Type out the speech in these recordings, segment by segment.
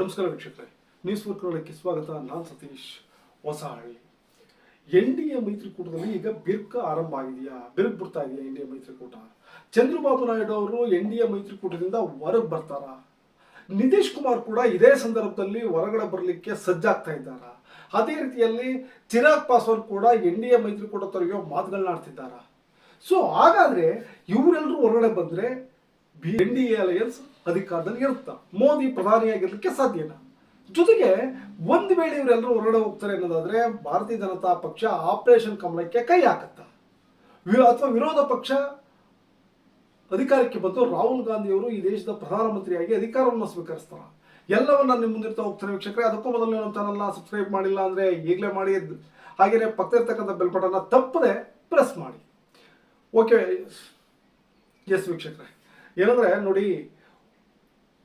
ನಮಸ್ಕಾರ ವೀಕ್ಷಕರೇ ನ್ಯೂಸ್ ಕನ್ನಡಕ್ಕೆ ಸ್ವಾಗತ. ನಾನು Satish Hosahalli N D A ಮೈತ್ರಿಕೂಟದಲ್ಲಿ ಈಗ ಬಿರ್ಕ ಆರಂಭ ಆಗಿದೆಯಾ? ಬಿರುಕು ಬಿಡ್ತಾ ಇದೆಯಾ ಎನ್ ಡಿ ಎ ಮೈತ್ರಿಕೂಟ? ಚಂದ್ರಬಾಬು ನಾಯ್ಡು ಅವರು ಎನ್ ಡಿ ಎ ಮೈತ್ರಿಕೂಟದಿಂದ ಹೊರಗೆ ಬರ್ತಾರ? ನಿತೀಶ್ ಕುಮಾರ್ ಕೂಡ ಇದೇ ಸಂದರ್ಭದಲ್ಲಿ ಹೊರಗಡೆ ಬರಲಿಕ್ಕೆ ಸಜ್ಜಾಗ್ತಾ ಇದ್ದಾರ? ಅದೇ ರೀತಿಯಲ್ಲಿ ಚಿರಾಗ್ ಪಾಸ್ವಾನ್ ಕೂಡ ಎನ್ ಡಿ ಎ ಮೈತ್ರಿಕೂಟ ತೊರೆಯೋ ಮಾತುಗಳನ್ನ ಆಡ್ತಿದ್ದಾರ? ಸೊ ಹಾಗಾದ್ರೆ ಇವರೆಲ್ಲರೂ ಹೊರಗಡೆ ಬಂದ್ರೆ ಎನ್ ಡಿ ಎ ಅಲಯನ್ಸ್ ಅಧಿಕಾರದಲ್ಲಿ ಇರುತ್ತಾ? ಮೋದಿ ಪ್ರಧಾನಿಯಾಗಿರ್ಲಿಕ್ಕೆ ಸಾಧ್ಯನಾ? ಜೊತೆಗೆ ಒಂದು ವೇಳೆ ಇವರೆಲ್ಲರೂ ಹೊರಗಡೆ ಹೋಗ್ತಾರೆ ಅನ್ನೋದಾದ್ರೆ ಭಾರತೀಯ ಜನತಾ ಪಕ್ಷ ಆಪರೇಷನ್ ಕಮಲಕ್ಕೆ ಕೈ ಹಾಕುತ್ತಾ? ಅಥವಾ ವಿರೋಧ ಪಕ್ಷ ಅಧಿಕಾರಕ್ಕೆ ಬಂದು ರಾಹುಲ್ ಗಾಂಧಿ ಅವರು ಈ ದೇಶದ ಪ್ರಧಾನಮಂತ್ರಿಯಾಗಿ ಅಧಿಕಾರವನ್ನು ಸ್ವೀಕರಿಸ್ತಾರ? ಎಲ್ಲವನ್ನ ನಿಮ್ಮ ಮುಂದಿರ್ತಾ ಹೋಗ್ತಾರೆ ವೀಕ್ಷಕರೇ, ಅದಕ್ಕೂ ಮೊದಲು ನಮ್ಮ ಸಬ್ಸ್ಕ್ರೈಬ್ ಮಾಡಿಲ್ಲ ಅಂದ್ರೆ ಈಗಲೇ ಮಾಡಿ ಹಾಗೆಯೇ ಪಕ್ಕ ಇರ್ತಕ್ಕಂಥ ಬೆಲ್ ಬಟನ್ನ ತಪ್ಪದೆ ಪ್ರೆಸ್ ಮಾಡಿ. ಓಕೆ ಎಸ್ ವೀಕ್ಷಕರೇ. ಏನಂದ್ರೆ ನೋಡಿ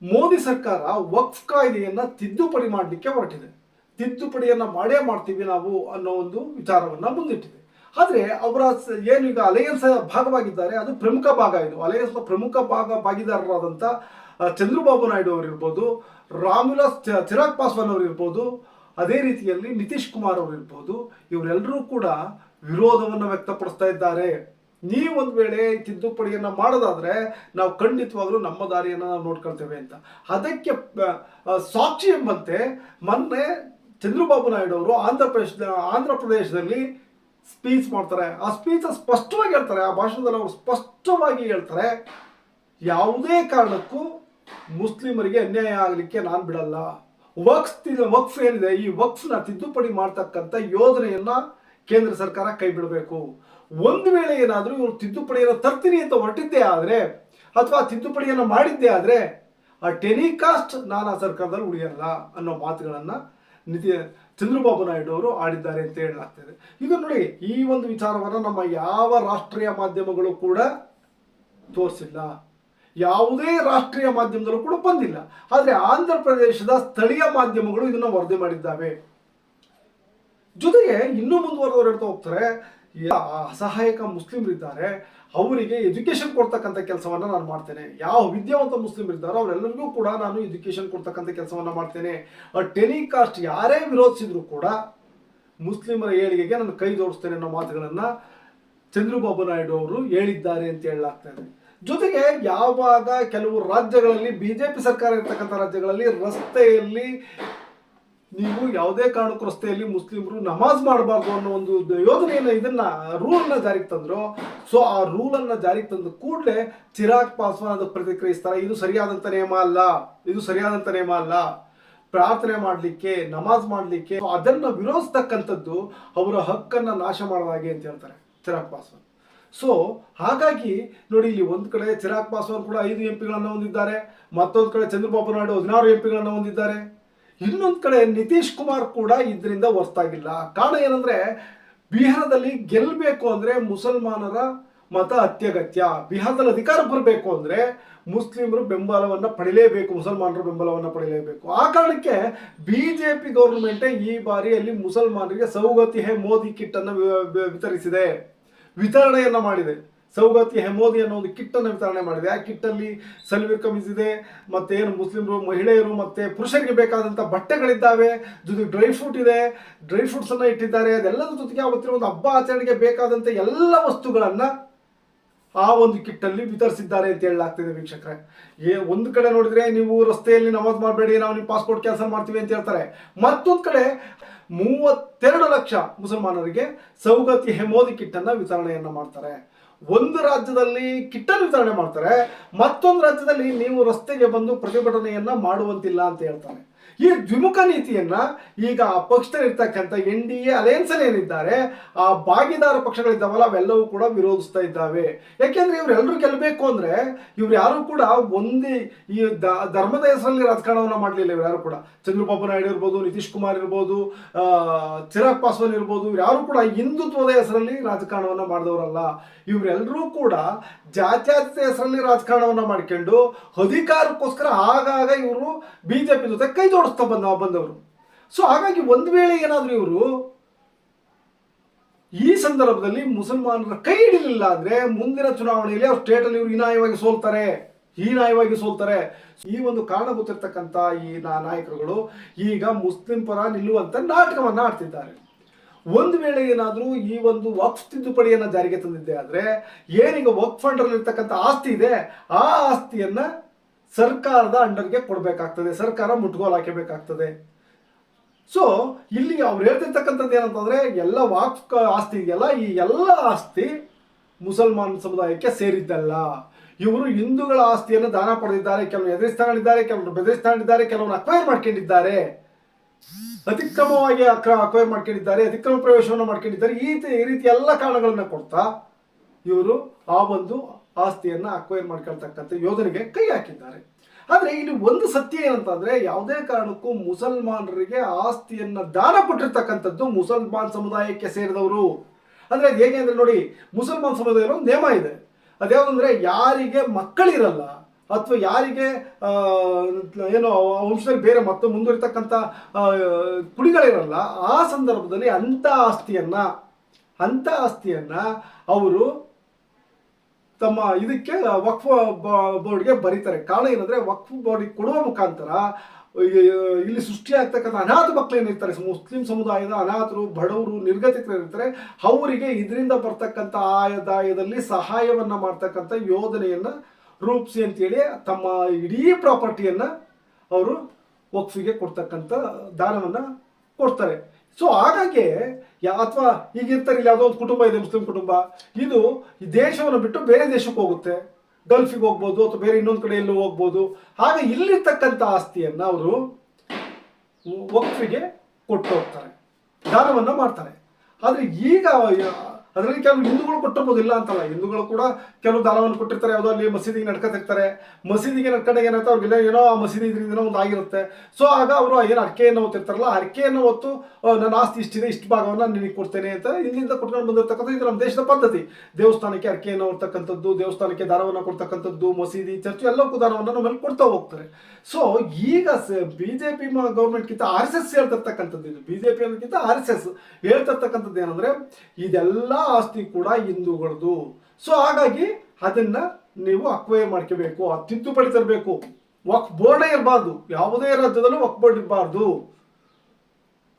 ಮೋದಿ ಸರ್ಕಾರ ವಕ್ಫ್ ಕಾಯ್ದೆಯನ್ನು ತಿದ್ದುಪಡಿ ಮಾಡಲಿಕ್ಕೆ ಹೊರಟಿದೆ. ತಿದ್ದುಪಡಿಯನ್ನ ಮಾಡೇ ಮಾಡ್ತೀವಿ ನಾವು ಅನ್ನೋ ಒಂದು ವಿಚಾರವನ್ನ ಮುಂದಿಟ್ಟಿದೆ. ಆದರೆ ಅವರ ಏನು ಈಗ ಅಲಯನ್ಸ್ ಭಾಗವಾಗಿದ್ದಾರೆ, ಅದು ಪ್ರಮುಖ ಭಾಗ ಇದು. ಅಲಯನ್ಸ್ ಪ್ರಮುಖ ಭಾಗ ಭಾಗಿದಾರರಾದಂಥ ಚಂದ್ರಬಾಬು ನಾಯ್ಡು ಅವರಿರ್ಬೋದು ರಾಮುಲಾಸ್ ಚಿರಾಗ್ ಪಾಸ್ವಾನ್ ಅವರಿರ್ಬೋದು, ಅದೇ ರೀತಿಯಲ್ಲಿ ನಿತೀಶ್ ಕುಮಾರ್ ಅವರಿರ್ಬೋದು, ಇವರೆಲ್ಲರೂ ಕೂಡ ವಿರೋಧವನ್ನು ವ್ಯಕ್ತಪಡಿಸ್ತಾ ಇದ್ದಾರೆ. ನೀವು ಒಂದು ವೇಳೆ ತಿದ್ದುಪಡಿಯನ್ನು ಮಾಡೋದಾದರೆ ನಾವು ಖಂಡಿತವಾಗಲೂ ನಮ್ಮ ದಾರಿಯನ್ನು ನಾವು ನೋಡ್ಕೊಳ್ತೇವೆ ಅಂತ. ಅದಕ್ಕೆ ಸಾಕ್ಷಿ ಎಂಬಂತೆ ಮೊನ್ನೆ ಚಂದ್ರಬಾಬು ನಾಯ್ಡು ಅವರು ಆಂಧ್ರ ಪ್ರದೇಶ ಆಂಧ್ರ ಪ್ರದೇಶದಲ್ಲಿ ಸ್ಪೀಚ್ ಮಾಡ್ತಾರೆ. ಆ ಸ್ಪೀಚ್ ಸ್ಪಷ್ಟವಾಗಿ ಹೇಳ್ತಾರೆ. ಆ ಭಾಷಣದಲ್ಲಿ ಅವರು ಸ್ಪಷ್ಟವಾಗಿ ಹೇಳ್ತಾರೆ, ಯಾವುದೇ ಕಾರಣಕ್ಕೂ ಮುಸ್ಲಿಮರಿಗೆ ಅನ್ಯಾಯ ಆಗಲಿಕ್ಕೆ ನಾನು ಬಿಡಲ್ಲ. ವಕ್ಸ್ ವಕ್ಸ್ ಏನಿದೆ? ಈ ವಕ್ಸ್ನ ತಿದ್ದುಪಡಿ ಮಾಡ್ತಕ್ಕಂಥ ಯೋಜನೆಯನ್ನ ಕೇಂದ್ರ ಸರ್ಕಾರ ಕೈ ಬಿಡಬೇಕು. ಒಂದು ವೇಳೆ ಏನಾದರೂ ಇವರು ತಿದ್ದುಪಡಿಯನ್ನು ತರ್ತೀನಿ ಅಂತ ಹೊರಟಿದ್ದೇ ಆದರೆ, ಅಥವಾ ತಿದ್ದುಪಡಿಯನ್ನು ಮಾಡಿದ್ದೇ ಆದರೆ, ಆ ಟೆಲಿಕಾಸ್ಟ್ ನಾನು ಆ ಸರ್ಕಾರದಲ್ಲಿ ಉಳಿಯಲ್ಲ ಅನ್ನೋ ಮಾತುಗಳನ್ನು ನಿತಿ, ಚಂದ್ರಬಾಬು ನಾಯ್ಡು ಅವರು ಆಡಿದ್ದಾರೆ ಅಂತ ಹೇಳಲಾಗ್ತದೆ. ಇದು ನೋಡಿ, ಈ ಒಂದು ವಿಚಾರವನ್ನು ನಮ್ಮ ಯಾವ ರಾಷ್ಟ್ರೀಯ ಮಾಧ್ಯಮಗಳು ಕೂಡ ತೋರಿಸಿಲ್ಲ. ಯಾವುದೇ ರಾಷ್ಟ್ರೀಯ ಮಾಧ್ಯಮದಲ್ಲೂ ಕೂಡ ಬಂದಿಲ್ಲ. ಆದರೆ ಆಂಧ್ರ ಪ್ರದೇಶದ ಸ್ಥಳೀಯ ಮಾಧ್ಯಮಗಳು ಇದನ್ನು ವರದಿ ಮಾಡಿದ್ದಾವೆ. ಜೊತೆಗೆ ಇನ್ನೂ ಮುಂದುವರೆದವರು ಹೋಗ್ತಾರೆ ಅಸಹಾಯಕ ಮುಸ್ಲಿಮರಿದ್ದಾರೆ, ಅವರಿಗೆ ಎಜುಕೇಶನ್ ಕೊಡ್ತಕ್ಕಂಥ ಕೆಲಸವನ್ನ ನಾನು ಮಾಡ್ತೇನೆ. ಯಾವ ವಿದ್ಯಾವಂತ ಮುಸ್ಲಿಮರಿದ್ದಾರೋ ಅವರೆಲ್ಲರಿಗೂ ಕೂಡ ನಾನು ಎಜುಕೇಶನ್ ಕೊಡ್ತಕ್ಕಂಥ ಕೆಲಸವನ್ನ ಮಾಡ್ತೇನೆ. ಟೆಲಿಕಾಸ್ಟ್ ಯಾರೇ ವಿರೋಧಿಸಿದ್ರು ಕೂಡ ಮುಸ್ಲಿಮರ ಏಳಿಗೆಗೆ ನಾನು ಕೈ ಜೋಡಿಸ್ತೇನೆ ಅನ್ನೋ ಮಾತುಗಳನ್ನ ಚಂದ್ರಬಾಬು ನಾಯ್ಡು ಅವರು ಹೇಳಿದ್ದಾರೆ ಅಂತ ಹೇಳಲಾಗ್ತಾ ಇದೆ. ಜೊತೆಗೆ ಯಾವಾಗ ಕೆಲವು ರಾಜ್ಯಗಳಲ್ಲಿ ಬಿಜೆಪಿ ಸರ್ಕಾರ ಇರ್ತಕ್ಕಂಥ ರಾಜ್ಯಗಳಲ್ಲಿ ರಸ್ತೆಯಲ್ಲಿ ನೀವು ಯಾವುದೇ ಕಾರಣಕ್ಕೂ ರಸ್ತೆಯಲ್ಲಿ ಮುಸ್ಲಿಮರು ನಮಾಜ್ ಮಾಡಬಾರ್ದು ಅನ್ನೋ ಒಂದು ಯೋಜನೆಯನ್ನು ಇದನ್ನ ರೂಲನ್ನ ಜಾರಿಗೆ ತಂದ್ರು. ಸೊ ಆ ರೂಲನ್ನು ಜಾರಿಗೆ ತಂದ ಕೂಡಲೇ ಚಿರಾಗ್ ಪಾಸ್ವಾನ್ ಅದಕ್ಕೆ ಪ್ರತಿಕ್ರಿಯಿಸ್ತಾರೆ. ಇದು ಸರಿಯಾದಂತ ನಿಯಮ ಅಲ್ಲ. ಇದು ಸರಿಯಾದಂಥ ನಿಯಮ ಅಲ್ಲ. ಪ್ರಾರ್ಥನೆ ಮಾಡಲಿಕ್ಕೆ, ನಮಾಜ್ ಮಾಡಲಿಕ್ಕೆ ಅದನ್ನ ವಿರೋಧಿಸ್ತಕ್ಕಂಥದ್ದು ಅವರ ಹಕ್ಕನ್ನ ನಾಶ ಹಾಗೆ ಅಂತ ಹೇಳ್ತಾರೆ ಚಿರಾಗ್ ಪಾಸ್ವಾನ್. ಸೊ ಹಾಗಾಗಿ ನೋಡಿ ಇಲ್ಲಿ ಒಂದು ಕಡೆ ಚಿರಾಗ್ ಪಾಸ್ವಾನ್ ಕೂಡ ಐದು ಎಂ ಪಿಗಳನ್ನು ಹೊಂದಿದ್ದಾರೆ. ಮತ್ತೊಂದು ಕಡೆ ಚಂದ್ರಬಾಬು ನಾಯ್ಡು ಹದಿನಾರು ಎಂ ಪಿಗಳನ್ನು ಹೊಂದಿದ್ದಾರೆ. ಇನ್ನೊಂದು ಕಡೆ ನಿತೀಶ್ ಕುಮಾರ್ ಕೂಡ ಇದರಿಂದ ಹೊರತಾಗಿಲ್ಲ ಕಾರಣ ಏನಂದ್ರೆ, ಬಿಹಾರದಲ್ಲಿ ಗೆಲ್ಲಬೇಕು ಅಂದ್ರೆ ಮುಸಲ್ಮಾನರ ಮತ ಅತ್ಯಗತ್ಯ. ಬಿಹಾರದಲ್ಲಿ ಅಧಿಕಾರ ಬರಬೇಕು ಅಂದ್ರೆ ಮುಸ್ಲಿಮರು ಬೆಂಬಲವನ್ನ ಪಡಿಲೇಬೇಕು, ಮುಸಲ್ಮಾನರ ಬೆಂಬಲವನ್ನ ಪಡಿಲೇಬೇಕು. ಆ ಕಾರಣಕ್ಕೆ ಬಿಜೆಪಿ ಗೌರ್ಮೆಂಟೇ ಈ ಬಾರಿ ಅಲ್ಲಿ ಮುಸಲ್ಮಾನರಿಗೆ ಸೌಗತಿ ಹೇ ಮೋದಿ ಕಿಟ್ ಅನ್ನು ವಿ- ವಿ- ವಿತರಿಸಿದೆ. ವಿತರಣೆಯನ್ನ ಮಾಡಿದೆ. ಸೌಗತಿ ಹೆಮೋದಿ ಅನ್ನೋ ಒಂದು ಕಿಟ್ ಅನ್ನು ವಿತರಣೆ ಮಾಡಿದೆ. ಆ ಕಿಟ್ ಅಲ್ಲಿ ಸಲ್ವೀರ್ ಕಮೀಸ್ ಇದೆ, ಮತ್ತೆ ಏನು ಮುಸ್ಲಿಮರು, ಮಹಿಳೆಯರು, ಮತ್ತೆ ಪುರುಷರಿಗೆ ಬೇಕಾದಂತ ಬಟ್ಟೆಗಳಿದ್ದಾವೆ, ಜೊತೆಗೆ ಡ್ರೈ ಫ್ರೂಟ್ ಇದೆ. ಡ್ರೈ ಫ್ರೂಟ್ಸ್ ಅನ್ನ ಇಟ್ಟಿದ್ದಾರೆ. ಅದೆಲ್ಲದರ ಜೊತೆಗೆ ಅವತ್ತಿನ ಒಂದು ಹಬ್ಬ ಆಚರಣೆಗೆ ಬೇಕಾದಂತ ಎಲ್ಲ ವಸ್ತುಗಳನ್ನ ಆ ಒಂದು ಕಿಟ್ ಅಲ್ಲಿ ವಿತರಿಸಿದ್ದಾರೆ ಅಂತ ಹೇಳಲಾಗ್ತಿದೆ ವೀಕ್ಷಕರೇ. ಏ, ಒಂದು ಕಡೆ ನೋಡಿದ್ರೆ ನೀವು ರಸ್ತೆಯಲ್ಲಿ ನಮಾಜ್ ಮಾಡಬೇಡಿ, ನಾವು ನಿಮ್ಮ ಪಾಸ್ಪೋರ್ಟ್ ಕ್ಯಾನ್ಸಲ್ ಮಾಡ್ತೀವಿ ಅಂತ ಹೇಳ್ತಾರೆ. ಮತ್ತೊಂದು ಕಡೆ ಮೂವತ್ತೆರಡು ಲಕ್ಷ ಮುಸಲ್ಮಾನರಿಗೆ ಸೌಗತಿ ಹೆಮೋದಿ ಕಿಟ್ ವಿತರಣೆಯನ್ನು ಮಾಡ್ತಾರೆ. ಒಂದು ರಾಜ್ಯದಲ್ಲಿ ಕಿಟ್ ಅನ್ನು ವಿತರಣೆ ಮಾಡ್ತಾರೆ, ಮತ್ತೊಂದು ರಾಜ್ಯದಲ್ಲಿ ನೀವು ರಸ್ತೆಗೆ ಬಂದು ಪ್ರತಿಭಟನೆಯನ್ನ ಮಾಡುವಂತಿಲ್ಲ ಅಂತ ಹೇಳ್ತಾರೆ. ಈ ದ್ವಿಮುಖ ನೀತಿಯನ್ನ ಈಗ ಆ ಪಕ್ಷದಲ್ಲಿರ್ತಕ್ಕಂಥ ಎನ್ ಡಿ ಎ ಅಲಯನ್ಸ್ ಏನಿದ್ದಾರೆ, ಆ ಭಾಗಿದಾರ ಪಕ್ಷಗಳಿದ್ದಾವಲ್ಲ, ಅವೆಲ್ಲವೂ ಕೂಡ ವಿರೋಧಿಸ್ತಾ ಇದ್ದಾವೆ. ಯಾಕೆಂದ್ರೆ ಇವರೆಲ್ಲರೂ ಗೆಲ್ಲಬೇಕು ಅಂದ್ರೆ ಇವ್ರು ಯಾರು ಕೂಡ ಒಂದೇ ಈ ಧರ್ಮದ ಹೆಸರಲ್ಲಿ ರಾಜಕಾರಣವನ್ನ ಮಾಡಲಿಲ್ಲ ಇವ್ರು ಯಾರು ಕೂಡ. ಚಂದ್ರಬಾಬು ನಾಯ್ಡು ಇರ್ಬೋದು, ನಿತೀಶ್ ಕುಮಾರ್ ಇರ್ಬೋದು ಚಿರಾಗ್ ಪಾಸ್ವಾನ್ ಇರ್ಬೋದು ಯಾರು ಕೂಡ ಹಿಂದುತ್ವದ ಹೆಸರಲ್ಲಿ ರಾಜಕಾರಣವನ್ನ ಮಾಡಿದವರಲ್ಲ. ಇವರೆಲ್ಲರೂ ಕೂಡ ಜಾತ್ಯಾತೀತ ಹೆಸರಲ್ಲಿ ರಾಜಕಾರಣವನ್ನ ಮಾಡ್ಕೊಂಡು ಅಧಿಕಾರಕ್ಕೋಸ್ಕರ ಆಗಾಗ ಇವರು ಬಿಜೆಪಿ ಜೊತೆ ಕೈ ಜೋಡಿಸ್ತಾ ಬಂದ ಬಂದವರು. ಸೊ ಹಾಗಾಗಿ ಒಂದು ವೇಳೆ ಏನಾದರೂ ಇವರು ಈ ಸಂದರ್ಭದಲ್ಲಿ ಮುಸಲ್ಮಾನರ ಕೈ ಹಿಡಿಲಿಲ್ಲ ಅಂದರೆ ಮುಂದಿನ ಚುನಾವಣೆಯಲ್ಲಿ ಅವ್ರ ಸ್ಟೇಟಲ್ಲಿ ಇವರು ಹೀನಾಯವಾಗಿ ಸೋಲ್ತಾರೆ. ಹೀನಾಯವಾಗಿ ಸೋಲ್ತಾರೆ. ಈ ಒಂದು ಕಾರಣ ಗೊತ್ತಿರ್ತಕ್ಕಂಥ ಈ ನಾಯಕರುಗಳು ಈಗ ಮುಸ್ಲಿಂ ಪರ ನಿಲ್ಲುವಂಥ ನಾಟಕವನ್ನು ಆಡ್ತಿದ್ದಾರೆ. ಒಂದು ವೇಳೆ ಏನಾದರೂ ಈ ಒಂದು ವಕ್ಫ್ ತಿದ್ದುಪಡಿಯನ್ನು ಜಾರಿಗೆ ತಂದಿದ್ದೆ ಆದರೆ, ಏನೀಗ ವಕ್ಫ್ ಫಂಡ್ರಲ್ಲಿರ್ತಕ್ಕಂಥ ಆಸ್ತಿ ಇದೆ, ಆ ಆಸ್ತಿಯನ್ನ ಸರ್ಕಾರದ ಅಂಡರ್ಗೆ ಕೊಡಬೇಕಾಗ್ತದೆ, ಸರ್ಕಾರ ಮುಟ್ಗೋಲು ಹಾಕಬೇಕಾಗ್ತದೆ ಸೊ ಇಲ್ಲಿ ಅವ್ರು ಹೇಳ್ತಿರ್ತಕ್ಕಂಥದ್ದು ಏನಂತಂದ್ರೆ, ಎಲ್ಲ ವಾಕ್ ಆಸ್ತಿ ಇದೆಯಲ್ಲ ಈ ಎಲ್ಲ ಆಸ್ತಿ ಮುಸಲ್ಮಾನ್ ಸಮುದಾಯಕ್ಕೆ ಸೇರಿದ್ದಲ್ಲ. ಇವರು ಹಿಂದೂಗಳ ಆಸ್ತಿಯನ್ನು ದಾನ ಪಡೆದಿದ್ದಾರೆ, ಕೆಲವರು ಎದುರಿಸ್ತಾಗಳಿದ್ದಾರೆ ಕೆಲವರು ಬೆದರಿಸ್ತಾಗಳಿದ್ದಾರೆ ಕೆಲವರು ಅಕ್ವೈರ್ ಮಾಡ್ಕೊಂಡಿದ್ದಾರೆ. ಅತಿಕ್ರಮವಾಗಿ ಅಕ್ರ ಅಕ್ವೈರ್ ಮಾಡ್ಕೊಂಡಿದ್ದಾರೆ, ಅತಿಕ್ರಮ ಪ್ರವೇಶವನ್ನು ಮಾಡ್ಕೊಂಡಿದ್ದಾರೆ, ಈ ರೀತಿ ಈ ರೀತಿ ಎಲ್ಲ ಕಾರಣಗಳನ್ನ ಕೊಡ್ತಾ ಇವರು ಆ ಒಂದು ಆಸ್ತಿಯನ್ನ ಅಕ್ವೈರ್ ಮಾಡ್ಕೊಳ್ತಕ್ಕಂಥ ಯೋಧನಿಗೆ ಕೈ ಹಾಕಿದ್ದಾರೆ. ಆದರೆ ಇಲ್ಲಿ ಒಂದು ಸತ್ಯ ಏನಂತಂದ್ರೆ ಯಾವುದೇ ಕಾರಣಕ್ಕೂ ಮುಸಲ್ಮಾನರಿಗೆ ಆಸ್ತಿಯನ್ನ ದಾನ ಕೊಟ್ಟಿರ್ತಕ್ಕಂಥದ್ದು ಮುಸಲ್ಮಾನ್ ಸಮುದಾಯಕ್ಕೆ ಸೇರಿದವರು. ಅಂದ್ರೆ ಅದು ಹೇಗೆ ಅಂದರೆ ನೋಡಿ, ಮುಸಲ್ಮಾನ್ ಸಮುದಾಯದಲ್ಲಿ ಒಂದು ನಿಯಮ ಇದೆ. ಅದ್ಯಾವುದಂದ್ರೆ ಯಾರಿಗೆ ಮಕ್ಕಳಿರಲ್ಲ ಅಥವಾ ಯಾರಿಗೆ ಏನು ವಂಶದಲ್ಲಿ ಬೇರೆ ಮತ್ತೆ ಮುಂದುವರಿತಕ್ಕಂಥ ಕುಡಿಗಳಿರಲ್ಲ ಆ ಸಂದರ್ಭದಲ್ಲಿ ಅಂಥ ಆಸ್ತಿಯನ್ನ ಅಂಥ ಆಸ್ತಿಯನ್ನ ಅವರು ತಮ್ಮ ಇದಕ್ಕೆ ವಕ್ಫ್ ಬೋರ್ಡ್ಗೆ ಬರೀತಾರೆ. ಕಾರಣ ಏನಂದ್ರೆ ವಕ್ಫ್ ಬೋರ್ಡಿಗೆ ಕೊಡುವ ಮುಖಾಂತರ ಇಲ್ಲಿ ಸೃಷ್ಟಿಯಾಗ್ತಕ್ಕಂಥ ಅನಾಥ ಮಕ್ಕಳು ಏನಿರ್ತಾರೆ ಮುಸ್ಲಿಂ ಸಮುದಾಯದ ಅನಾಥರು, ಬಡವರು, ನಿರ್ಗತಿಕರು ಇರ್ತಾರೆ. ಅವರಿಗೆ ಇದರಿಂದ ಬರ್ತಕ್ಕಂಥ ಆದಾಯದಲ್ಲಿ ಸಹಾಯವನ್ನ ಮಾಡ್ತಕ್ಕಂಥ ಯೋಜನೆಯನ್ನ ರೂಪಿಸಿ ಅಂತೇಳಿ ತಮ್ಮ ಇಡೀ ಪ್ರಾಪರ್ಟಿಯನ್ನ ಅವರು ವಕ್ಫಿಗೆ ಕೊಡ್ತಕ್ಕಂಥ ದಾನವನ್ನ ಕೊಡ್ತಾರೆ. ಸೊ ಹಾಗಾಗಿ ಯಾ- ಅಥವಾ ಈಗ ಇರ್ತಾರೆ ಇಲ್ಲಿ ಯಾವುದೋ ಒಂದು ಕುಟುಂಬ ಇದೆ, ಮುಸ್ಲಿಂ ಕುಟುಂಬ. ಇದು ಈ ದೇಶವನ್ನು ಬಿಟ್ಟು ಬೇರೆ ದೇಶಕ್ಕೆ ಹೋಗುತ್ತೆ. ಗಲ್ಫಿಗೆ ಹೋಗ್ಬೋದು, ಅಥವಾ ಬೇರೆ ಇನ್ನೊಂದು ಕಡೆ ಎಲ್ಲೂ ಹೋಗ್ಬೋದು. ಹಾಗೆ ಇಲ್ಲಿರ್ತಕ್ಕಂಥ ಆಸ್ತಿಯನ್ನ ಅವರು ವಕ್ಫಿಗೆ ಕೊಟ್ಟು ಹೋಗ್ತಾರೆ. ದಾನವನ್ನ ಮಾಡ್ತಾರೆ. ಆದರೆ ಈಗ ಅದರಲ್ಲಿ ಕೆಲವು ಹಿಂದೂಗಳು ಕೊಟ್ಟಿರ್ಬೋದು, ಇಲ್ಲ ಅಂತಲ್ಲ. ಹಿಂದೂಗಳು ಕೂಡ ಕೆಲವು ದಾನವನ್ನು ಕೊಟ್ಟಿರ್ತಾರೆ, ಯಾವುದೋ ಅಲ್ಲಿ ಮಸೀದಿಗೆ ನಡ್ಕೊತಿರ್ತಾರೆ. ಮಸೀದಿಗೆ ನಡ್ಕೊಂಡಾಗ ಏನಾಗುತ್ತೆ ಅವ್ರಿಗೆಲ್ಲ ಏನೋ ಆ ಮಸೀದಿ ಇದರಿಂದ ಒಂದು ಆಗಿರುತ್ತೆ. ಸೊ ಆಗ ಅವರು ಏನು ಅರ್ಕೆಯನ್ನು ಹೊತ್ತಿರ್ತಾರಲ್ಲ ಅರ್ಕೆಯನ್ನು ಹೊತ್ತು ನನ್ನ ಆಸ್ತಿ ಇಷ್ಟಿದೆ, ಇಷ್ಟು ಭಾಗವನ್ನು ನಿನಗೆ ಕೊಡ್ತೇನೆ ಅಂತ ಇಲ್ಲಿಂದ ಕೊಟ್ಕೊಂಡು ಬಂದಿರ್ತಕ್ಕಂಥ ಇದು ನಮ್ಮ ದೇಶದ ಪದ್ಧತಿ. ದೇವಸ್ಥಾನಕ್ಕೆ ಅರ್ಕೆಯನ್ನು ಹೊರ್ತಕ್ಕಂಥದ್ದು, ದೇವಸ್ಥಾನಕ್ಕೆ ದಾನವನ್ನು ಕೊಡ್ತಕ್ಕಂಥದ್ದು, ಮಸೀದಿ, ಚರ್ಚ್ ಎಲ್ಲಕ್ಕೂ ದಾನವನ್ನು ನಮ್ಮಲ್ಲಿ ಕೊಡ್ತಾ ಹೋಗ್ತಾರೆ. ಸೊ ಈಗ ಬಿಜೆಪಿ ಗೌರ್ಮೆಂಟ್ಗಿಂತ ಆರ್ ಎಸ್ ಎಸ್ ಹೇಳ್ತಿರ್ತಕ್ಕಂಥದ್ದು ಇದು. ಬಿಜೆಪಿ ಅನ್ನೋದಕ್ಕಿಂತ ಆರ್ ಎಸ್ ಎಸ್ ಹೇಳ್ತಿರ್ತಕ್ಕಂಥದ್ದು ಏನಂದ್ರೆ, ಇದೆಲ್ಲ ಆಸ್ತಿ ಕೂಡ ಹಿಂದೂಗಳದು ಸೊ ಹಾಗಾಗಿ ಅದನ್ನ ನೀವು ಅಕ್ವಯ ಮಾಡ್ಕೋಬೇಕು. ಆ ತಿದ್ದುಪಡಿ ತರಬೇಕು. ವಕ್ ಬೋರ್ಡೇ ಇರಬಾರ್ದು. ಯಾವುದೇ ರಾಜ್ಯದಲ್ಲೂ ವಕ್ ಬೋರ್ಡ್ ಇರಬಾರ್ದು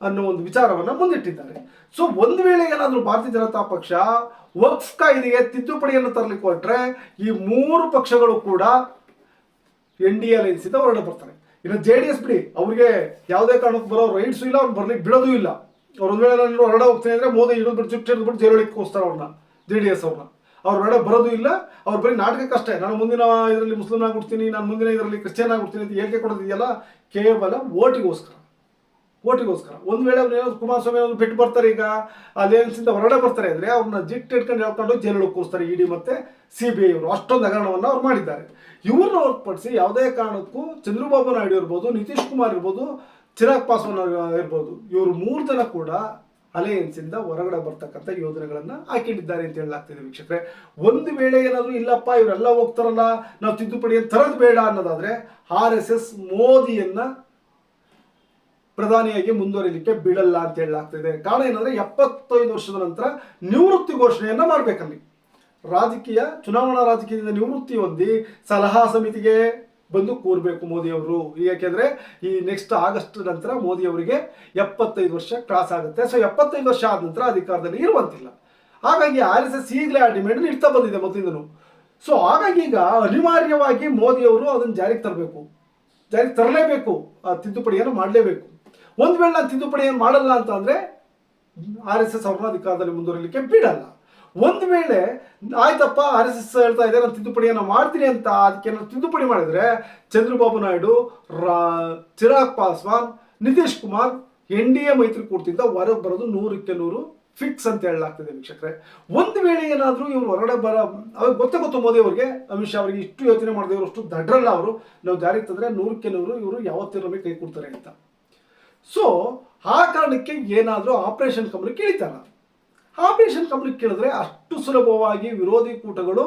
ಅನ್ನೋ ಒಂದು ವಿಚಾರವನ್ನ ಮುಂದಿಟ್ಟಿದ್ದಾರೆ. ಸೊ ಒಂದು ವೇಳೆ ಏನಾದರೂ ಭಾರತೀಯ ಜನತಾ ಪಕ್ಷ ವಕ್ಫ್ ಕಾಯ್ದೆಗೆ ತಿದ್ದುಪಡಿಯನ್ನು ತರಲಿಕ್ಕೆ ಹೊರಟ್ರೆ ಈ ಮೂರು ಪಕ್ಷಗಳು ಕೂಡ ಎನ್ ಡಿ ಅಲೈನ್ಸ್ ಇಂದ ಹೊರಡೆ ಬರ್ತಾರೆ. ಇನ್ನು ಜೆ ಡಿ ಎಸ್ ಬಿಡಿ, ಅವ್ರಿಗೆ ಯಾವುದೇ ಕಾರಣಕ್ಕೂ ಬರೋ ರೈಟ್ಸು ಇಲ್ಲ, ಅವ್ರು ಬರ್ಲಿಕ್ಕೆ ಬಿಡೋದು ಇಲ್ಲ. ಒಂದು ವೇಳೆ ನಾನು ಹೊರಡ ಹೋಗ್ತೀನಿ ಅಂದ್ರೆ ಮೋದಿ ಹಿಡಿದು ಬಿಟ್ಟು ಚುಟ್ಟು ಹಿಡಿದ್ಬಿಟ್ಟು ಜೈಲೊಳಗೆ ಕೂಸ್ತಾರೆ ಅವ್ರನ್ನ ಜೆ ಡಿ ಎಸ್ ಅವ್ರನ್ನ ಅವ್ರ ಹೊರಡೆ ಬರೋದು ಇಲ್ಲ, ಅವ್ರು ಬರೀ ನಾಟಕಕ್ಕಷ್ಟೇ ನಾನು ಮುಂದಿನ ಇದರಲ್ಲಿ ಮುಸ್ಲಿಂ ಆಗ್ಬಿಡ್ತೀನಿ, ನಾನು ಮುಂದಿನ ಇದರಲ್ಲಿ ಕ್ರಿಶ್ಚಿಯನ್ ಆಗ್ಬಿಡ್ತೀನಿ ಅಂತ ಹೇಳಿಕೆ ಕೊಡೋದಿದೆಯಲ್ಲ, ಕೇವಲ ಓಟಿಗೋಸ್ಕರ. ಓಟಿಗೋಸ್ಕರ. ಒಂದು ವೇಳೆ ಅವ್ರು ಏನಾದ್ರು ಕುಮಾರಸ್ವಾಮಿ ಅವ್ರು ಬಿಟ್ಟು ಬರ್ತಾರೆ ಈಗ ಅಲ್ಲೇನಿಸಿಂದ ಹೊರಡ ಬರ್ತಾರೆ ಅಂದ್ರೆ ಅವ್ರನ್ನ ಜಿಟ್ ಇಟ್ಕೊಂಡು ಹೇಳ್ಕೊಂಡು ಜೈಲೊಳಗೆ ಕೂರಿಸ್ತಾರೆ ಇಡಿ ಮತ್ತೆ ಸಿ ಬಿ ಐ ಅವರು ಅಷ್ಟೊಂದು ಹಗರಣವನ್ನು ಅವ್ರು ಮಾಡಿದ್ದಾರೆ. ಇವ್ರನ್ನ ಹೊರತುಪಡಿಸಿ ಯಾವುದೇ ಕಾರಣಕ್ಕೂ ಚಂದ್ರಬಾಬು ನಾಯ್ಡು ಇರ್ಬೋದು, ನಿತೀಶ್ ಕುಮಾರ್ ಇರ್ಬೋದು ಚಿರಾಗ್ ಪಾಸ್ವಾನ್ ಇರ್ಬೋದು, ಇವರು ಮೂರು ಜನ ಕೂಡ ಅಲಯನ್ಸ್ ಇಂದ ಹೊರಗಡೆ ಬರ್ತಕ್ಕಂಥ ಯೋಜನೆಗಳನ್ನ ಹಾಕಿಟ್ಟಿದ್ದಾರೆ ಅಂತ ಹೇಳಲಾಗ್ತಿದೆ ವೀಕ್ಷಕರೇ. ಒಂದು ವೇಳೆ ಏನಾದರೂ ಇಲ್ಲಪ್ಪ, ಇವರೆಲ್ಲ ಹೋಗ್ತಾರಲ್ಲ, ನಾವು ತಿದ್ದುಪಡಿ ತರದ್ ಬೇಡ ಅನ್ನೋದಾದ್ರೆ ಆರ್ ಎಸ್ ಎಸ್ ಮೋದಿಯನ್ನ ಪ್ರಧಾನಿಯಾಗಿ ಮುಂದುವರಿಲಿಕ್ಕೆ ಬಿಡಲ್ಲ ಅಂತ ಹೇಳಲಾಗ್ತಿದೆ. ಕಾರಣ ಏನಂದ್ರೆ ಎಪ್ಪತ್ತೈದು ವರ್ಷದ ನಂತರ ನಿವೃತ್ತಿ ಘೋಷಣೆಯನ್ನ ಮಾಡ್ಬೇಕಲ್ಲಿ. ರಾಜಕೀಯ, ಚುನಾವಣಾ ರಾಜಕೀಯದಿಂದ ನಿವೃತ್ತಿ ಹೊಂದಿ ಸಲಹಾ ಸಮಿತಿಗೆ ಬಂದು ಕೂರ್ಬೇಕು ಮೋದಿ ಅವರು ಯಾಕೆಂದ್ರೆ ಈ ನೆಕ್ಸ್ಟ್ ಆಗಸ್ಟ್ ನಂತರ ಮೋದಿ ಅವರಿಗೆ ಎಪ್ಪತ್ತೈದು ವರ್ಷ ಕ್ರಾಸ್ ಆಗುತ್ತೆ. ಸೊ ಎಪ್ಪತ್ತೈದು ವರ್ಷ ಆದ ನಂತರ ಅಧಿಕಾರದಲ್ಲಿ ಇರುವಂತಿಲ್ಲ. ಹಾಗಾಗಿ ಆರ್ ಎಸ್ ಎಸ್ ಈಗಲೇ ಆ ಡಿಮ್ಯಾಂಡ್ ಇಡ್ತಾ ಬಂದಿದೆ ಮೊದಲಿಂದನು. ಸೊ ಹಾಗಾಗಿ ಈಗ ಅನಿವಾರ್ಯವಾಗಿ ಮೋದಿ ಅವರು ಅದನ್ನು ಜಾರಿಗೆ ತರಬೇಕು. ಜಾರಿಗೆ ತರಲೇಬೇಕು. ಆ ತಿದ್ದುಪಡಿಯನ್ನು ಮಾಡಲೇಬೇಕು. ಒಂದು ವೇಳೆ ನಾನು ತಿದ್ದುಪಡಿಯನ್ನು ಮಾಡಲ್ಲ ಅಂತ ಅಂದರೆ ಆರ್ ಎಸ್ ಎಸ್ ಅವ್ರನ್ನ ಅಧಿಕಾರದಲ್ಲಿ ಮುಂದುವರಿಲಿಕ್ಕೆ ಬಿಡಲ್ಲ. ಒಂದು ವೇಳೆ ಆಯ್ತಪ್ಪ ಆರ್ ಎಸ್ ಎಸ್ ಹೇಳ್ತಾ ಇದೆ, ನಾನು ತಿದ್ದುಪಡಿಯನ್ನು ಮಾಡ್ತೀನಿ ಅಂತ ಅದಕ್ಕೆ ನಾನು ತಿದ್ದುಪಡಿ ಮಾಡಿದ್ರೆ ಚಂದ್ರಬಾಬು ನಾಯ್ಡು, ರಾ- Chirag Paswan, Nitish Kumar, N D A ಮೈತ್ರಿಕೂಟದಿಂದ ಹೊರಗೆ ಬರೋದು ನೂರಕ್ಕೆ ನೂರು ಫಿಕ್ಸ್ ಅಂತ ಹೇಳಲಾಗ್ತದೆ ವೀಕ್ಷಕರೇ. ಒಂದು ವೇಳೆ ಏನಾದರೂ ಇವ್ರು ಹೊರಗಡೆ ಬರ ಅವ್ರಿಗೆ ಗೊತ್ತೇ ಗೊತ್ತು ಮೋದಿ ಅವರಿಗೆ, ಅಮಿತ್ ಶಾ ಅವರಿಗೆ ಇಷ್ಟು ಯೋಚನೆ ಮಾಡಿದವರು ಅಷ್ಟು ದಡ್ರಲ್ಲ ಅವರು, ನಾವು ಜಾರಿಗೆ ತಂದ್ರೆ ನೂರಕ್ಕೆ ನೂರು ಇವರು ಯಾವತ್ತಿರಬೇಕು ಕೈ ಕೊಡ್ತಾರೆ ಅಂತ. ಸೊ ಆ ಕಾರಣಕ್ಕೆ ಏನಾದರೂ ಆಪರೇಷನ್ ಕಮಲಕ್ಕೆ ಕೇಳಿತಾರ ಆಪರೇಷನ್ ಕಮಲಕ್ಕೆ ಕೇಳಿದ್ರೆ ಅಷ್ಟು ಸುಲಭವಾಗಿ ವಿರೋಧಿ ಕೂಟಗಳು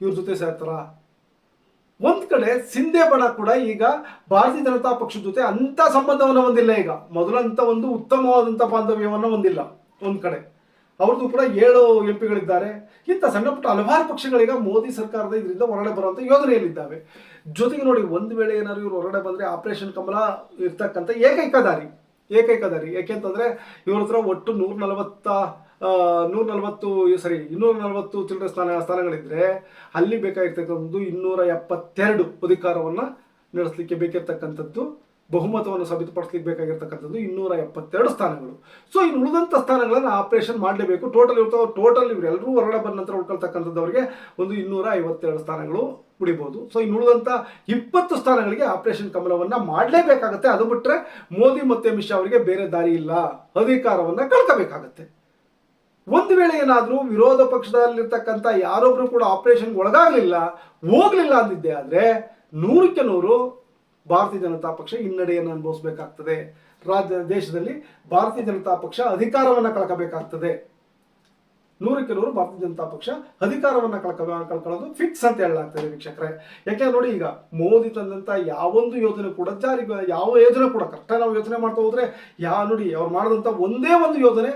ಇವ್ರ ಜೊತೆ ಸೇರ್ತಾರ. ಒಂದ್ ಕಡೆ ಸಿಂಧೆ ಬಣ ಕೂಡ ಈಗ ಭಾರತೀಯ ಜನತಾ ಪಕ್ಷದ ಜೊತೆ ಅಂತ ಸಂಬಂಧವನ್ನು ಹೊಂದಿಲ್ಲ ಈಗ. ಮೊದಲಂತ ಒಂದು ಉತ್ತಮವಾದಂತ ಬಾಂಧವ್ಯವನ್ನು ಹೊಂದಿಲ್ಲ ಒಂದ್ ಕಡೆ. ಅವ್ರದ್ದು ಕೂಡ ಏಳು ಎಂ ಪಿಗಳಿದ್ದಾರೆ ಇಂಥ ಸಣ್ಣ ಪುಟ್ಟ ಹಲವಾರು ಪಕ್ಷಗಳೀಗ ಮೋದಿ ಸರ್ಕಾರದ ಇದರಿಂದ ಹೊರಗಡೆ ಬರುವಂಥ ಯೋಜನೆಯಲ್ಲಿದ್ದಾವೆ. ಜೊತೆಗೆ ನೋಡಿ ಒಂದು ವೇಳೆ ಏನಾದ್ರು ಇವರು ಹೊರಡೆ ಬಂದರೆ ಆಪರೇಷನ್ ಕಮಲ ಇರ್ತಕ್ಕಂಥ ಏಕೈಕ ದಾರಿ. ಏಕೈಕ ದಾರಿ. ಯಾಕೆಂತಂದ್ರೆ ಇವ್ರ ಹತ್ರ ಒಟ್ಟು ನೂರ ನಲವತ್ತ ನೂರ ನಲವತ್ತು ಸಾರಿ ಇನ್ನೂರ ನಲವತ್ತು ಚಿಲ್ಲರೆ ಸ್ಥಾನ, ಸ್ಥಾನಗಳಿದ್ರೆ ಅಲ್ಲಿ ಬೇಕಾಗಿರ್ತಕ್ಕಂಥದ್ದು ಇನ್ನೂರ ಎಪ್ಪತ್ತೆರಡು ಅಧಿಕಾರವನ್ನು ನಡೆಸಲಿಕ್ಕೆ ಬೇಕಿರ್ತಕ್ಕಂಥದ್ದು, ಬಹುಮತವನ್ನು ಸಾಬೀತುಪಡಿಸಲಿಕ್ಕೆ ಬೇಕಾಗಿರ್ತಕ್ಕಂಥದ್ದು ಇನ್ನೂರ ಎಪ್ಪತ್ತೆರಡು ಸ್ಥಾನಗಳು. ಸೊ ಇನ್ನು ಉಳಿದಂಥ ಸ್ಥಾನಗಳನ್ನು ಆಪರೇಷನ್ ಮಾಡಲೇಬೇಕು. ಟೋಟಲ್ ಇರ್ತಾವೆ ಟೋಟಲ್ ಇವರೆಲ್ಲರೂ ಹೊರಗಡೆ ಬಂದ ನಂತರ ಉಳ್ಕೊಳ್ತಕ್ಕಂಥದ್ದವರಿಗೆ ಒಂದು ಇನ್ನೂರ ಐವತ್ತೆರಡು ಸ್ಥಾನಗಳು ಉಳಿಬೋದು. ಸೊ ಇನ್ನು ಉಳಿದಂಥ ಇಪ್ಪತ್ತು ಸ್ಥಾನಗಳಿಗೆ ಆಪರೇಷನ್ ಕಮಲವನ್ನು ಮಾಡಲೇಬೇಕಾಗತ್ತೆ. ಅದು ಬಿಟ್ಟರೆ ಮೋದಿ ಮತ್ತು ಅಮಿತ್ ಶಾ ಅವರಿಗೆ ಬೇರೆ ದಾರಿ ಇಲ್ಲ. ಅಧಿಕಾರವನ್ನು ಕಳ್ಕೋಬೇಕಾಗತ್ತೆ. ಒಂದು ವೇಳೆ ಏನಾದರೂ ವಿರೋಧ ಪಕ್ಷದಲ್ಲಿರ್ತಕ್ಕಂಥ ಯಾರೊಬ್ಬರು ಕೂಡ ಆಪರೇಷನ್ಗೆ ಒಳಗಾಗಲಿಲ್ಲ, ಹೋಗಲಿಲ್ಲ ಅಂದಿದ್ದೆ ಆದರೆ ನೂರಕ್ಕೆ ನೂರು ಭಾರತೀಯ ಜನತಾ ಪಕ್ಷ ಹಿನ್ನಡೆಯನ್ನು ಅನುಭವಿಸಬೇಕಾಗ್ತದೆ. ರಾಜ್ಯ, ದೇಶದಲ್ಲಿ ಭಾರತೀಯ ಜನತಾ ಪಕ್ಷ ಅಧಿಕಾರವನ್ನು ಕಳ್ಕೋಬೇಕಾಗ್ತದೆ. ನೂರಕ್ಕೆ ನೂರು ಭಾರತೀಯ ಜನತಾ ಪಕ್ಷ ಅಧಿಕಾರವನ್ನು ಕಳ್ಕ, ಕಳ್ಕೊಳ್ಳೋದು ಫಿಕ್ಸ್ ಅಂತ ಹೇಳಲಾಗ್ತದೆ ವೀಕ್ಷಕರೇ. ಯಾಕೆ ನೋಡಿ ಈಗ ಮೋದಿ ತಂದಂಥ ಯಾವೊಂದು ಯೋಜನೆ ಕೂಡ ಜಾರಿಗೆ, ಯಾವ ಯೋಜನೆ ಕೂಡ, ಕರೆಕ್ಟಾಗಿ ನಾವು ಯೋಚನೆ ಮಾಡ್ತಾ ಹೋದ್ರೆ ಯಾ, ನೋಡಿ ಅವ್ರು ಮಾಡಿದಂಥ ಒಂದೇ ಒಂದು ಯೋಜನೆ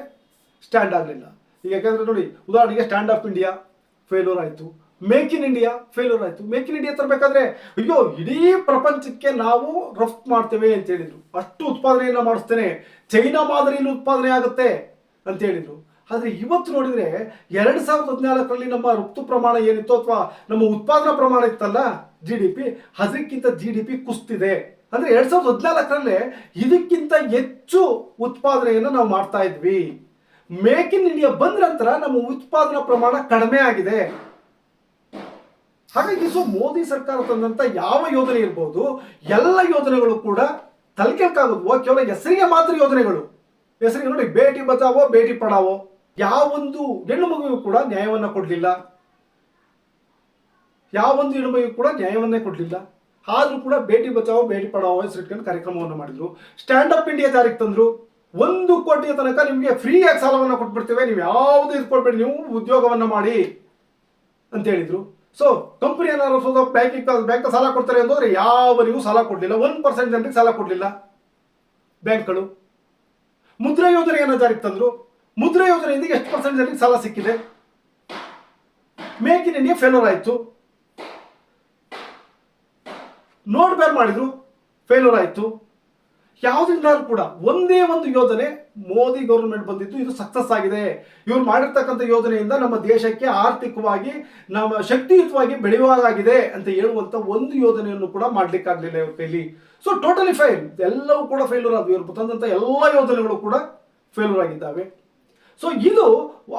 ಸ್ಟ್ಯಾಂಡ್ ಆಗಲಿಲ್ಲ. ಈಗ ಯಾಕಂದರೆ ನೋಡಿ, ಉದಾಹರಣೆಗೆ ಸ್ಟ್ಯಾಂಡ್ ಆಫ್ ಇಂಡಿಯಾ ಫೇಲ್ಯೂರ್ ಆಯಿತು. ಮೇಕ್ ಇನ್ ಇಂಡಿಯಾ ಫೇಲ್ಯೂರ್ ಆಯಿತು. ಮೇಕ್ ಇನ್ ಇಂಡಿಯಾ ತರಬೇಕಾದ್ರೆ, ಅಯ್ಯೋ, ಇಡೀ ಪ್ರಪಂಚಕ್ಕೆ ನಾವು ರಫ್ತು ಮಾಡ್ತೇವೆ ಅಂತ ಹೇಳಿದರು. ಅಷ್ಟು ಉತ್ಪಾದನೆಯನ್ನು ಮಾಡಿಸ್ತೇನೆ. ಚೈನಾ ಮಾದರಿಯಲ್ಲಿ ಉತ್ಪಾದನೆ ಆಗುತ್ತೆ ಅಂತ ಹೇಳಿದರು. ಆದರೆ ಇವತ್ತು ನೋಡಿದರೆ, ಎರಡು ಸಾವಿರದ ಹದಿನಾಲ್ಕರಲ್ಲಿ ನಮ್ಮ ರಫ್ತು ಪ್ರಮಾಣ ಏನಿತ್ತು ಅಥವಾ ನಮ್ಮ ಉತ್ಪಾದನಾ ಪ್ರಮಾಣ ಇತ್ತಲ್ಲ ಜಿ ಡಿ ಪಿ ಅದಕ್ಕಿಂತ ಜಿ ಡಿ ಪಿ ಕುಸ್ತಿದೆ. ಅಂದರೆ ಎರಡು ಸಾವಿರದ ಹದಿನಾಲ್ಕರಲ್ಲೇ ಇದಕ್ಕಿಂತ ಹೆಚ್ಚು ಉತ್ಪಾದನೆಯನ್ನು ನಾವು ಮಾಡ್ತಾ ಇದ್ವಿ. ಮೇಕ್ ಇನ್ ಇಂಡಿಯಾ ಬಂದ ನಂತರ ನಮ್ಮ ಉತ್ಪಾದನಾ ಪ್ರಮಾಣ ಕಡಿಮೆ ಆಗಿದೆ. ಹಾಗಾಗಿ ಸೊ ಮೋದಿ ಸರ್ಕಾರ ತಂದಂತ ಯಾವ ಯೋಜನೆ ಇರ್ಬೋದು, ಎಲ್ಲ ಯೋಜನೆಗಳು ಕೂಡ ತಲೆಕೆಳಕಾಗೋದು ಕೇವಲ ಹೆಸರಿಗೆ ಮಾತ್ರ ಯೋಜನೆಗಳು. ಹೆಸರಿಗೆ ನೋಡಿ, ಬೇಟಿ ಬಚಾವೋ, ಬೇಟಿ ಪಡಾವೋ? ಯಾವೊಂದು ಹೆಣ್ಣು ಮಗುವಿಗೂ ಕೂಡ ನ್ಯಾಯವನ್ನ ಕೊಡಲಿಲ್ಲ. ಯಾವೊಂದು ಹೆಣ್ಣು ಮಗುವಿಗೂ ಕೂಡ ನ್ಯಾಯವನ್ನೇ ಕೊಡಲಿಲ್ಲ. ಆದ್ರೂ ಕೂಡ ಬೇಟಿ ಬಚಾವೋ, ಬೇಟಿ ಪಡಾವೋ ಹೆಸರಿಟ್ಕೊಂಡು ಕಾರ್ಯಕ್ರಮವನ್ನು ಮಾಡಿದ್ರು. ಸ್ಟ್ಯಾಂಡ್ ಅಪ್ ಇಂಡಿಯಾ ಜಾರಿಗೆ ತಂದ್ರು? ಒಂದು ಕೋಟಿಯ ತನಕ ನಿಮಗೆ ಫ್ರೀಯಾಗಿ ಸಾಲವನ್ನು ಕೊಟ್ಬಿಡ್ತೇವೆ. ನೀವು ಯಾವುದು ಇದು ಕೊಟ್ಬಿಡಿ ನೀವು ಉದ್ಯೋಗವನ್ನ ಮಾಡಿ ಅಂತ ಹೇಳಿದ್ರು. ಸೊ ಕಂಪನಿ ಏನಾದ್ರು ಬ್ಯಾಂಕಿಂಗ್ ಬ್ಯಾಂಕ್ ಸಾಲ ಕೊಡ್ತಾರೆ ಅಂತಂದ್ರೆ ಯಾವರಿಗೂ ಸಾಲ ಕೊಡಲಿಲ್ಲ. ಒನ್ ಪರ್ಸೆಂಟ್ ಜನರಿಗೆ ಸಾಲ ಕೊಡಲಿಲ್ಲ. ಬ್ಯಾಂಕ್ಗಳು. ಮುದ್ರಾ ಯೋಜನೆಯನ್ನು ಜಾರಿಗೆ ತಂದ್ರು. ಮುದ್ರಾ ಯೋಜನೆಯಿಂದ ಎಷ್ಟು ಪರ್ಸೆಂಟ್ ಜನರಿಗೆ ಸಾಲ ಸಿಕ್ಕಿದೆ? ಮೇಕ್ ಇನ್ ಇಂಡಿಯಾ ಫೇಲ್ಯೂರ್ ಆಯಿತು. ನೋಟ್ ಬೇರ್ ಮಾಡಿದ್ರು. ಫೇಲ್ಯೂರ್ ಆಯಿತು. ಯಾವುದ್ರಿಂದಾದ್ರೂ ಕೂಡ ಒಂದೇ ಒಂದು ಯೋಜನೆ ಮೋದಿ ಗೌರ್ಮೆಂಟ್ ಬಂದಿದ್ದು ಇದು ಸಕ್ಸಸ್ ಆಗಿದೆ. ಇವ್ರು ಮಾಡಿರ್ತಕ್ಕಂಥ ಯೋಜನೆಯಿಂದ ನಮ್ಮ ದೇಶಕ್ಕೆ ಆರ್ಥಿಕವಾಗಿ, ನಮ್ಮ ಶಕ್ತಿಯುತವಾಗಿ ಬೆಳೆಯುವಾಗಿದೆ ಅಂತ ಹೇಳುವಂತ ಒಂದು ಯೋಜನೆಯನ್ನು ಕೂಡ ಮಾಡ್ಲಿಕ್ಕಾಗ್ಲಿಲ್ಲ ಇವ್ರ ಕೈಲಿ. ಸೊ ಟೋಟಲಿ ಫೈಲ್ ಎಲ್ಲವೂ ಕೂಡ ಫೇಲ್ಯೂರ್ ಆದ್ವಿ. ಇವ್ರು ತಂದಂತ ಎಲ್ಲ ಯೋಜನೆಗಳು ಕೂಡ ಫೇಲ್ಯೂರ್ ಆಗಿದ್ದಾವೆ. ಸೊ ಇದು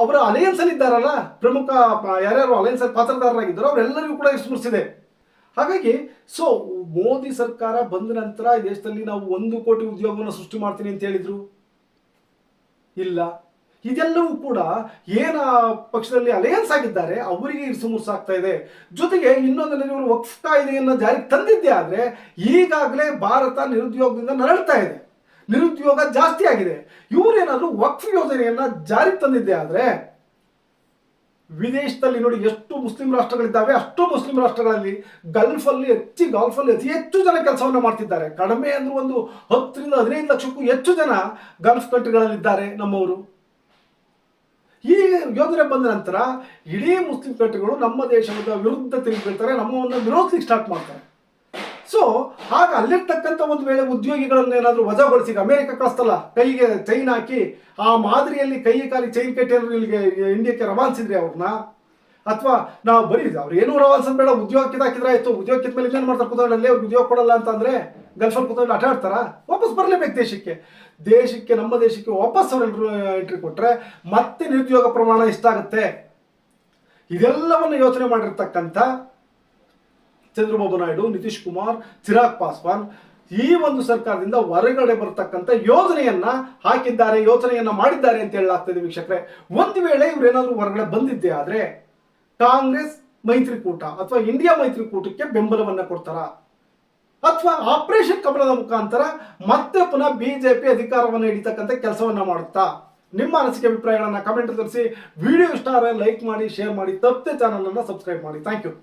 ಅವರ ಅಲಯನ್ಸ್ ಅಲ್ಲಿ ಇದ್ದಾರಲ್ಲ, ಪ್ರಮುಖ ಯಾರ್ಯಾರು ಅಲಯನ್ಸ್ ಅಲ್ಲಿ ಪಾತ್ರದಾರರಾಗಿದ್ದಾರೋ ಅವರೆಲ್ಲರಿಗೂ ಕೂಡ ಸ್ಮರಿಸಿದೆ ಹಾಗಾಗಿ ಸೊ ಮೋದಿ ಸರ್ಕಾರ ಬಂದ ನಂತರ ದೇಶದಲ್ಲಿ ನಾವು ಒಂದು ಕೋಟಿ ಉದ್ಯೋಗವನ್ನು ಸೃಷ್ಟಿ ಮಾಡ್ತೀನಿ ಅಂತ ಹೇಳಿದ್ರು? ಇಲ್ಲ. ಇದೆಲ್ಲವೂ ಕೂಡ ಏನ ಪಕ್ಷದಲ್ಲಿ ಅಲಯನ್ಸ್ ಆಗಿದ್ದಾರೆ, ಅವರಿಗೆ ಇರಿಸು ಮುರ್ಸಾಗ್ತಾ ಇದೆ. ಜೊತೆಗೆ ಇನ್ನೊಂದು ಇವರು ಇದೆ ಅನ್ನೋ ಜಾರಿಗೆ ತಂದಿದ್ದೆ ಆದರೆ, ಈಗಾಗಲೇ ಭಾರತ ನಿರುದ್ಯೋಗದಿಂದ ನರಳ್ತಾ ಇದೆ. ನಿರುದ್ಯೋಗ ಜಾಸ್ತಿ ಆಗಿದೆ. ಇವರೇನಾದರೂ ವಕ್ಫ್ ಯೋಜನೆಯನ್ನು ಜಾರಿಗೆ ತಂದಿದ್ದೆ ಆದ್ರೆ ವಿದೇಶದಲ್ಲಿ ನೋಡಿ ಎಷ್ಟು ಮುಸ್ಲಿಂ ರಾಷ್ಟ್ರಗಳಿದ್ದಾವೆ, ಅಷ್ಟು ಮುಸ್ಲಿಂ ರಾಷ್ಟ್ರಗಳಲ್ಲಿ ಗಲ್ಫಲ್ಲಿ ಹೆಚ್ಚಿ ಗಲ್ಫ್ ಅಲ್ಲಿ ಅತಿ ಹೆಚ್ಚು ಜನ ಕೆಲಸವನ್ನು ಮಾಡ್ತಿದ್ದಾರೆ. ಕಡಿಮೆ ಅಂದ್ರೆ ಒಂದು ಹತ್ತರಿಂದ ಹದಿನೈದು ಲಕ್ಷಕ್ಕೂ ಹೆಚ್ಚು ಜನ ಗಲ್ಫ್ ಕಂಟ್ರಿಗಳಲ್ಲಿದ್ದಾರೆ ನಮ್ಮವರು. ಈ ಯೋಜನೆ ಬಂದ ನಂತರ ಇಡೀ ಮುಸ್ಲಿಂ ಕಂಟ್ರಿಗಳು ನಮ್ಮ ದೇಶದ ವಿರುದ್ಧ ತಿರುಗಿಬಿಡ್ತಾರೆ, ನಮ್ಮವನ್ನು ವಿರೋಧಿಸಿ ಸ್ಟಾರ್ಟ್ ಮಾಡ್ತಾರೆ. ಸೊ ಆಗ ಅಲ್ಲಿರ್ತಕ್ಕಂಥ ಒಂದು ವೇಳೆ ಉದ್ಯೋಗಿಗಳನ್ನ ಏನಾದರೂ ವಜಾಗೊಳಿಸಿ ಅಮೆರಿಕ ಕಳಿಸ್ತಲ್ಲ ಕೈಗೆ ಚೈನ್ ಹಾಕಿ, ಆ ಮಾದರಿಯಲ್ಲಿ ಕೈ ಕಾಲಿ ಚೈನ್ ಕಟ್ಟಿ ಏನಾದ್ರು ಇಲ್ಲಿಗೆ ಇಂಡಿಯಾಕ್ಕೆ ರವಾನಿಸಿದ್ರಿ ಅವ್ರನ್ನ? ಅಥವಾ ನಾವು ಬರೀ ಅವ್ರು ಏನೂ ರವಾನ್ಸನ್ ಬೇಡ, ಉದ್ಯೋಗ ಕಿದಾಕಿದ್ರೆ ಆಯ್ತು, ಉದ್ಯೋಗ ಕಿದ ಮೇಲೆ ಇನ್ನೇನು ಮಾಡ್ತಾರೆ ಕುತ್ಕೊಂಡಲ್ಲಿ ಅವ್ರಿಗೆ ಉದ್ಯೋಗ ಕೊಡಲ್ಲ ಅಂತಂದ್ರೆ ಗಲ್ಫಲ್ಲಿ ಕುತ್ಕೊಂಡು ಆಟ ಆಡ್ತಾರ? ವಾಪಸ್ ಬರಲೇಬೇಕು ದೇಶಕ್ಕೆ. ದೇಶಕ್ಕೆ, ನಮ್ಮ ದೇಶಕ್ಕೆ ವಾಪಸ್ ಅವ್ರು ಎಂಟ್ರಿ ಕೊಟ್ರೆ ಮತ್ತೆ ನಿರುದ್ಯೋಗ ಪ್ರಮಾಣ ಎಷ್ಟಾಗುತ್ತೆ? ಇದೆಲ್ಲವನ್ನು ಯೋಚನೆ ಮಾಡಿರ್ತಕ್ಕಂಥ ಚಂದ್ರಬಾಬು ನಾಯ್ಡು, ನಿತೀಶ್ ಕುಮಾರ್, ಚಿರಾಗ್ ಪಾಸ್ವಾನ್ ಈ ಒಂದು ಸರ್ಕಾರದಿಂದ ಹೊರಗಡೆ ಬರತಕ್ಕಂಥ ಯೋಜನೆಯನ್ನ ಹಾಕಿದ್ದಾರೆ, ಯೋಜನೆಯನ್ನ ಮಾಡಿದ್ದಾರೆ ಅಂತ ಹೇಳಲಾಗ್ತದೆ ವೀಕ್ಷಕರೇ. ಒಂದು ವೇಳೆ ಇವರೇನಾದರೂ ಹೊರಗಡೆ ಬಂದಿದ್ದೆ ಆದ್ರೆ ಕಾಂಗ್ರೆಸ್ ಮೈತ್ರಿಕೂಟ ಅಥವಾ ಇಂಡಿಯಾ ಮೈತ್ರಿಕೂಟಕ್ಕೆ ಬೆಂಬಲವನ್ನ ಕೊಡ್ತಾರ? ಅಥವಾ ಆಪರೇಷನ್ ಕಮಲದ ಮುಖಾಂತರ ಮತ್ತೆ ಪುನಃ ಬಿಜೆಪಿ ಅಧಿಕಾರವನ್ನು ಹಿಡಿತಕ್ಕಂಥ ಕೆಲಸವನ್ನ ಮಾಡುತ್ತಾ? ನಿಮ್ಮ ಅನಿಸಿಕೆ ಅಭಿಪ್ರಾಯಗಳನ್ನ ಕಮೆಂಟ್ ತಿಳಿಸಿ ವಿಡಿಯೋ ಇಷ್ಟ ಆದರೆ ಲೈಕ್ ಮಾಡಿ ಶೇರ್ ಮಾಡಿ, ತಪ್ಪದೆ ಚಾನಲ್ ಅನ್ನ ಸಬ್ಸ್ಕ್ರೈಬ್ ಮಾಡಿ. Thank you